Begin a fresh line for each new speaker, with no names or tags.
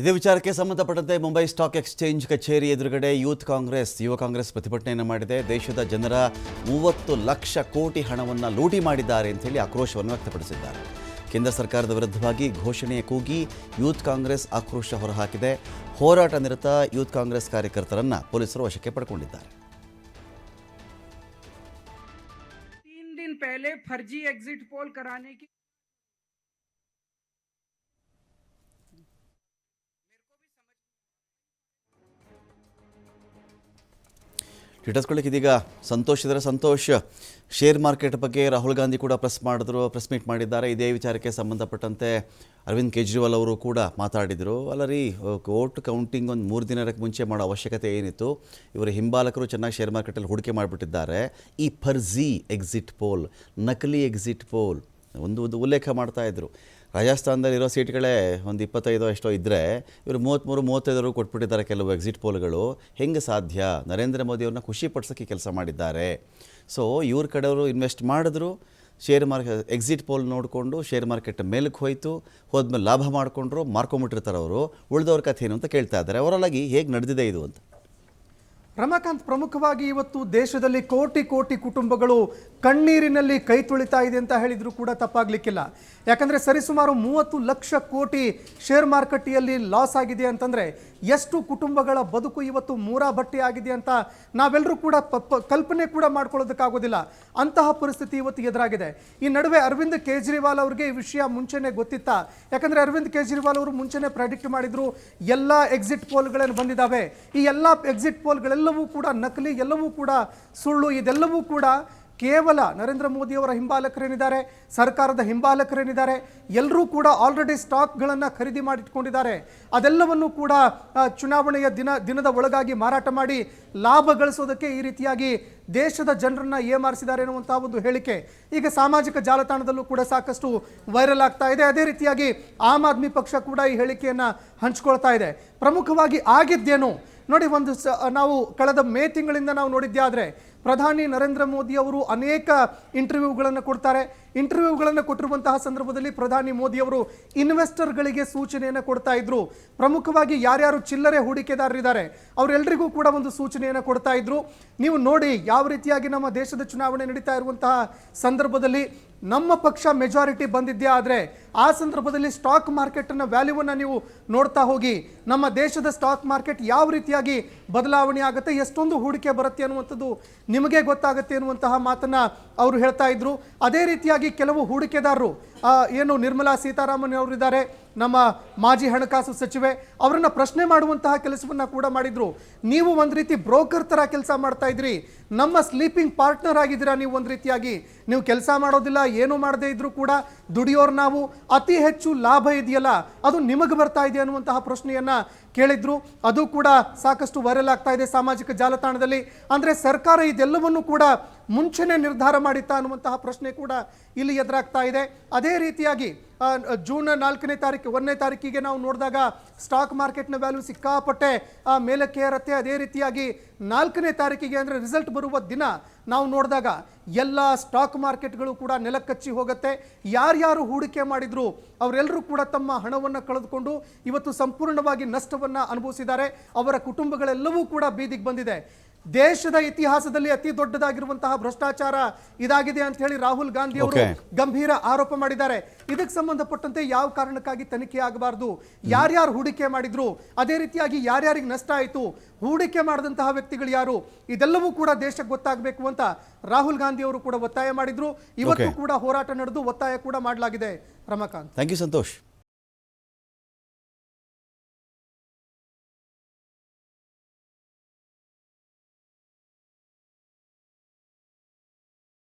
ಇದೇ ವಿಚಾರಕ್ಕೆ ಸಂಬಂಧಪಟ್ಟಂತೆ ಮುಂಬೈ ಸ್ಟಾಕ್ ಎಕ್ಸ್ಚೇಂಜ್ ಕಚೇರಿ ಎದುರುಗಡೆ ಯೂತ್ ಕಾಂಗ್ರೆಸ್, ಯುವ ಕಾಂಗ್ರೆಸ್ ಪ್ರತಿಭಟನೆಯನ್ನು ಮಾಡಿದೆ. ದೇಶದ ಜನರ ಮೂವತ್ತು ಲಕ್ಷ ಕೋಟಿ ಹಣವನ್ನು ಲೂಟಿ ಮಾಡಿದ್ದಾರೆ ಅಂತ ಹೇಳಿ ಆಕ್ರೋಶವನ್ನು ವ್ಯಕ್ತಪಡಿಸಿದ್ದಾರೆ. ಕೇಂದ್ರ ಸರ್ಕಾರದ ವಿರುದ್ಧವಾಗಿ ಘೋಷಣೆಯ ಕೂಗಿ ಯೂತ್ ಕಾಂಗ್ರೆಸ್ ಆಕ್ರೋಶ ಹೊರಹಾಕಿದೆ. ಹೋರಾಟ ನಿರತ ಯೂತ್ ಕಾಂಗ್ರೆಸ್ ಕಾರ್ಯಕರ್ತರನ್ನು ಪೊಲೀಸರು ವಶಕ್ಕೆ ಪಡ್ಕೊಂಡಿದ್ದಾರೆ.
ಫರ್ಜಿ ಎಕ್ಸಿಟ್ ಪೋಲ್
ಕಿಟಸ್ಕೊಳ್ಳಿಕ್ಕೆ ಇದೀಗ ಸಂತೋಷ ಇದ್ರೆ ಸಂತೋಷ ಶೇರ್ ಮಾರ್ಕೆಟ್ ಬಗ್ಗೆ ರಾಹುಲ್ ಗಾಂಧಿ ಕೂಡ ಪ್ರೆಸ್ ಮಾಡಿದ್ರು ಪ್ರೆಸ್ ಮೀಟ್ ಮಾಡಿದ್ದಾರೆ. ಇದೇ ವಿಚಾರಕ್ಕೆ ಸಂಬಂಧಪಟ್ಟಂತೆ ಅರವಿಂದ್ ಕೇಜ್ರಿವಾಲ್ ಅವರು ಕೂಡ ಮಾತಾಡಿದರು. ಅಲ್ಲ ರೀ ಓಟ್ ಕೌಂಟಿಂಗ್ ಒಂದು ಮೂರು ದಿನಕ್ಕೆ ಮುಂಚೆ ಮಾಡೋ ಅವಶ್ಯಕತೆ ಏನಿತ್ತು? ಇವರು ಹಿಂಬಾಲಕರು ಚೆನ್ನಾಗಿ ಶೇರ್ ಮಾರ್ಕೆಟಲ್ಲಿ ಹೂಡಿಕೆ ಮಾಡಿಬಿಟ್ಟಿದ್ದಾರೆ. ಈ ಫರ್ಜಿ ಎಕ್ಸಿಟ್ ಪೋಲ್ ನಕಲಿ ಎಕ್ಸಿಟ್ ಪೋಲ್ ಒಂದು ಒಂದು ಉಲ್ಲೇಖ ಮಾಡ್ತಾ ಇದ್ದರು ರಾಜಸ್ಥಾನದಲ್ಲಿ ಇರೋ ಸೀಟ್ಗಳೇ ಒಂದು ಇಪ್ಪತ್ತೈದು ಎಷ್ಟೋ ಇದ್ದರೆ ಇವರು ಮೂವತ್ತ್ಮೂರು ಮೂವತ್ತೈದರು ಕೊಟ್ಬಿಟ್ಟಿದ್ದಾರೆ ಕೆಲವು ಎಕ್ಸಿಟ್ ಪೋಲ್ಗಳು ಹೆಂಗೆ ಸಾಧ್ಯ? ನರೇಂದ್ರ ಮೋದಿಯವ್ರನ್ನ ಖುಷಿ ಪಡಿಸೋಕ್ಕೆ ಕೆಲಸ ಮಾಡಿದ್ದಾರೆ. ಸೊ ಇವ್ರ ಕಡೆಯವರು ಇನ್ವೆಸ್ಟ್ ಮಾಡಿದ್ರು. ಶೇರ್ ಮಾರ್ಕೆಟ್ ಎಕ್ಸಿಟ್ ಪೋಲ್ ನೋಡಿಕೊಂಡು ಶೇರ್ ಮಾರ್ಕೆಟ್ ಮೇಲಕ್ಕೆ ಹೋಯಿತು. ಹೋದ್ಮೇಲೆ ಲಾಭ ಮಾಡಿಕೊಂಡ್ರು, ಮಾರ್ಕೊಂಬಿಟ್ಟಿರ್ತಾರೆ ಅವರು. ಉಳಿದವ್ರ ಕಥೆ ಏನು ಅಂತ ಕೇಳ್ತಾ ಇದ್ದಾರೆ. ಅವರಲ್ಲಾಗಿ ಹೇಗೆ ನಡೆದಿದೆ ಇದು ಅಂತ.
ರಮಾಕಾಂತ್ ಪ್ರಮುಖವಾಗಿ ಇವತ್ತು ದೇಶದಲ್ಲಿ ಕೋಟಿ ಕೋಟಿ ಕುಟುಂಬಗಳು ಕಣ್ಣೀರಿನಲ್ಲಿ ಕೈ ತೊಳಿತಾ ಇದೆ ಅಂತ ಹೇಳಿದರೂ ಕೂಡ ತಪ್ಪಾಗ್ಲಿಕ್ಕಿಲ್ಲ. ಯಾಕಂದ್ರೆ ಸರಿಸುಮಾರು ಮೂವತ್ತು ಲಕ್ಷ ಕೋಟಿ ಶೇರ್ ಮಾರುಕಟ್ಟೆಯಲ್ಲಿ ಲಾಸ್ ಆಗಿದೆ ಅಂತಂದ್ರೆ ಎಷ್ಟು ಕುಟುಂಬಗಳ ಬದುಕು ಇವತ್ತು ಮೂರಾ ಬಟ್ಟೆ ಆಗಿದೆ ಅಂತ ನಾವೆಲ್ಲರೂ ಕೂಡ ಕಲ್ಪನೆ ಕೂಡ ಮಾಡ್ಕೊಳ್ಳೋದಕ್ಕಾಗೋದಿಲ್ಲ. ಅಂತಹ ಪರಿಸ್ಥಿತಿ ಇವತ್ತು ಎದುರಾಗಿದೆ. ಈ ನಡುವೆ ಅರವಿಂದ್ ಕೇಜ್ರಿವಾಲ್ ಅವರಿಗೆ ಈ ವಿಷಯ ಮುಂಚೆನೆ ಗೊತ್ತಿತ್ತ? ಯಾಕಂದ್ರೆ ಅರವಿಂದ್ ಕೇಜ್ರಿವಾಲ್ ಅವರು ಮುಂಚೆನೆ ಪ್ರೆಡಿಕ್ಟ್ ಮಾಡಿದ್ರು ಎಲ್ಲ ಎಕ್ಸಿಟ್ ಪೋಲ್ಗಳೇನು ಬಂದಿದ್ದಾವೆ ಈ ಎಲ್ಲ ಎಕ್ಸಿಟ್ ಪೋಲ್ಗಳೆಲ್ಲವೂ ಕೂಡ ನಕಲಿ, ಎಲ್ಲವೂ ಕೂಡ ಸುಳ್ಳು, ಇದೆಲ್ಲವೂ ಕೂಡ ಕೇವಲ ನರೇಂದ್ರ ಮೋದಿಯವರ ಹಿಂಬಾಲಕರೇನಿದ್ದಾರೆ, ಸರ್ಕಾರದ ಹಿಂಬಾಲಕರೇನಿದ್ದಾರೆ, ಎಲ್ಲರೂ ಕೂಡ ಆಲ್ರೆಡಿ ಸ್ಟಾಕ್ಗಳನ್ನು ಖರೀದಿ ಮಾಡಿಟ್ಕೊಂಡಿದ್ದಾರೆ. ಅದೆಲ್ಲವನ್ನು ಕೂಡ ಚುನಾವಣೆಯ ದಿನ, ದಿನದ ಒಳಗಾಗಿ ಮಾರಾಟ ಮಾಡಿ ಲಾಭ ಗಳಿಸೋದಕ್ಕೆ ಈ ರೀತಿಯಾಗಿ ದೇಶದ ಜನರನ್ನ ಏಮಾರಿಸಿದ್ದಾರೆ ಎನ್ನುವಂತಹ ಒಂದು ಹೇಳಿಕೆ. ಈಗ ಸಾಮಾಜಿಕ ಜಾಲತಾಣದಲ್ಲೂ ಕೂಡ ಸಾಕಷ್ಟು ವೈರಲ್ ಆಗ್ತಾ ಇದೆ. ಅದೇ ರೀತಿಯಾಗಿ ಆಮ್ ಆದ್ಮಿ ಪಕ್ಷ ಕೂಡ ಈ ಹೇಳಿಕೆಯನ್ನ ಹಂಚ್ಕೊಳ್ತಾ ಇದೆ. ಪ್ರಮುಖವಾಗಿ ಆಗಿದ್ದೇನು? ನೋಡಿ ಒಂದು ನಾವು ಕಳೆದ ಮೇ ತಿಂಗಳಿಂದ ನಾವು ನೋಡಿದ್ದೇ ಆದರೆ ಪ್ರಧಾನಿ ನರೇಂದ್ರ ಮೋದಿ ಅವರು ಅನೇಕ ಇಂಟರ್ವ್ಯೂಗಳನ್ನು ಕೊಡ್ತಾರೆ. ಇಂಟರ್ವ್ಯೂಗಳನ್ನು ಕೊಟ್ಟಿರುವಂತಹ ಸಂದರ್ಭದಲ್ಲಿ ಪ್ರಧಾನಿ ಮೋದಿ ಅವರು ಇನ್ವೆಸ್ಟರ್ಗಳಿಗೆ ಸೂಚನೆಯನ್ನು ಕೊಡ್ತಾ ಇದ್ರು. ಪ್ರಮುಖವಾಗಿ ಯಾರ್ಯಾರು ಚಿಲ್ಲರೆ ಹೂಡಿಕೆದಾರರಿದ್ದಾರೆ ಅವರೆಲ್ಲರಿಗೂ ಕೂಡ ಒಂದು ಸೂಚನೆಯನ್ನು ಕೊಡ್ತಾ ಇದ್ರು. ನೀವು ನೋಡಿ ಯಾವ ರೀತಿಯಾಗಿ ನಮ್ಮ ದೇಶದ ಚುನಾವಣೆ ನಡೀತಾ ಇರುವಂತಹ ಸಂದರ್ಭದಲ್ಲಿ ನಮ್ಮ ಪಕ್ಷ ಮೆಜಾರಿಟಿ ಬಂದಿದ್ದೇ ಆದರೆ ಆ ಸಂದರ್ಭದಲ್ಲಿ ಸ್ಟಾಕ್ ಮಾರ್ಕೆಟ್ನ ವ್ಯಾಲ್ಯೂವನ್ನು ನೀವು ನೋಡ್ತಾ ಹೋಗಿ, ನಮ್ಮ ದೇಶದ ಸ್ಟಾಕ್ ಮಾರ್ಕೆಟ್ ಯಾವ ರೀತಿಯಾಗಿ ಬದಲಾವಣೆ ಆಗುತ್ತೆ, ಎಷ್ಟೊಂದು ಹೂಡಿಕೆ ಬರುತ್ತೆ ಅನ್ನುವಂಥದ್ದು ನಿಮಗೆ ಗೊತ್ತಾಗುತ್ತೆ ಅನ್ನುವಂತಹ ಮಾತನ್ನ ಅವರು ಹೇಳ್ತಾ ಇದ್ರು. ಅದೇ ರೀತಿಯಾಗಿ ಕೆಲವು ಹೂಡಿಕೆದಾರರು ಏನು ನಿರ್ಮಲಾ ಸೀತಾರಾಮನ್ ಅವರಿದ್ದಾರೆ, ನಮ್ಮ ಮಾಜಿ ಹಣಕಾಸು ಸಚಿವೆ, ಅವರನ್ನು ಪ್ರಶ್ನೆ ಮಾಡುವಂತಹ ಕೆಲಸವನ್ನ ಕೂಡ ಮಾಡಿದ್ರು. ನೀವು ಒಂದು ರೀತಿ ಬ್ರೋಕರ್ ತರ ಕೆಲಸ ಮಾಡ್ತಾ ಇದ್ರಿ, ನಮ್ಮ ಸ್ಲೀಪಿಂಗ್ ಪಾರ್ಟ್ನರ್ ಆಗಿದ್ದೀರಾ ನೀವು ಒಂದು ರೀತಿಯಾಗಿ? ನೀವು ಕೆಲಸ ಮಾಡೋದಿಲ್ಲ, ಏನು ಮಾಡದೇ ಇದ್ರೂ ಕೂಡ ದುಡಿಯೋರು ನಾವು, ಅತಿ ಹೆಚ್ಚು ಲಾಭ ಇದೆಯಲ್ಲ, ಅದು ನಿಮಗೆ ಬರ್ತಾ ಇದೆ ಅನ್ನುವಂತಹ ಪ್ರಶ್ನೆಯನ್ನ ಕೇಳಿದ್ರು. ಅದು ಕೂಡ ಸಾಕಷ್ಟು ವೈರಲ್ ಆಗ್ತಾ ಇದೆ ಸಾಮಾಜಿಕ ಜಾಲತಾಣದಲ್ಲಿ. ಅಂದ್ರೆ ಸರ್ಕಾರ ಇದೆಲ್ಲವನ್ನು ಕೂಡ ಮುಂಚೆನೆ ನಿರ್ಧಾರ ಮಾಡಿತ್ತಾ ಅನ್ನುವಂತಹ ಪ್ರಶ್ನೆ ಕೂಡ ಇಲ್ಲಿ ಎದುರಾಗ್ತಾ ಇದೆ. ಅದೇ ರೀತಿಯಾಗಿ ಜೂನ್ ನಾಲ್ಕನೇ ತಾರೀಕು, ಒಂದನೇ ತಾರೀಕಿಗೆ ನಾವು ನೋಡಿದಾಗ ಸ್ಟಾಕ್ ಮಾರ್ಕೆಟ್ನ ವ್ಯಾಲ್ಯೂ ಸಿಕ್ಕಾಪಟ್ಟೆ ಮೇಲಕ್ಕೆ ಏರತ್ತೆ. ಅದೇ ರೀತಿಯಾಗಿ ನಾಲ್ಕನೇ ತಾರೀಕಿಗೆ ಅಂದರೆ ರಿಸಲ್ಟ್ ಬರುವ ದಿನ ನಾವು ನೋಡಿದಾಗ ಎಲ್ಲ ಸ್ಟಾಕ್ ಮಾರ್ಕೆಟ್ಗಳು ಕೂಡ ನೆಲಕ್ಕಚ್ಚಿ ಹೋಗುತ್ತೆ. ಯಾರ್ಯಾರು ಹೂಡಿಕೆ ಮಾಡಿದ್ರು ಅವರೆಲ್ಲರೂ ಕೂಡ ತಮ್ಮ ಹಣವನ್ನು ಕಳೆದುಕೊಂಡು ಇವತ್ತು ಸಂಪೂರ್ಣವಾಗಿ ನಷ್ಟವನ್ನು ಅನುಭವಿಸಿದ್ದಾರೆ. ಅವರ ಕುಟುಂಬಗಳೆಲ್ಲವೂ ಕೂಡ ಬೀದಿಗೆ ಬಂದಿದೆ. ದೇಶದ ಇತಿಹಾಸದಲ್ಲಿ ಅತಿ ದೊಡ್ಡದಾಗಿರುವಂತಹ ಭ್ರಷ್ಟಾಚಾರ ಇದಾಗಿದೆ ಅಂತ ಹೇಳಿ ರಾಹುಲ್ ಗಾಂಧಿ ಅವರು ಗಂಭೀರ ಆರೋಪ ಮಾಡಿದ್ದಾರೆ. ಇದಕ್ಕೆ ಸಂಬಂಧಪಟ್ಟಂತೆ ಯಾವ ಕಾರಣಕ್ಕಾಗಿ ತನಿಖೆ ಆಗಬಾರದು? ಯಾರ್ಯಾರು ಹೂಡಿಕೆ ಮಾಡಿದ್ರು? ಅದೇ ರೀತಿಯಾಗಿ ಯಾರ್ಯಾರಿಗೆ ನಷ್ಟ ಆಯಿತು? ಹೂಡಿಕೆ ಮಾಡಿದಂತಹ ವ್ಯಕ್ತಿಗಳು ಯಾರು? ಇದೆಲ್ಲವೂ ಕೂಡ ದೇಶಕ್ಕೆ ಗೊತ್ತಾಗಬೇಕು ಅಂತ ರಾಹುಲ್ ಗಾಂಧಿ ಅವರು ಕೂಡ ಒತ್ತಾಯ ಮಾಡಿದ್ರು. ಇವತ್ತು ಕೂಡ ಹೋರಾಟ ನಡೆದು ಒತ್ತಾಯ ಕೂಡ ಮಾಡಲಾಗಿದೆ. ರಮಾಕಾಂತ್.
Thank you Santosh.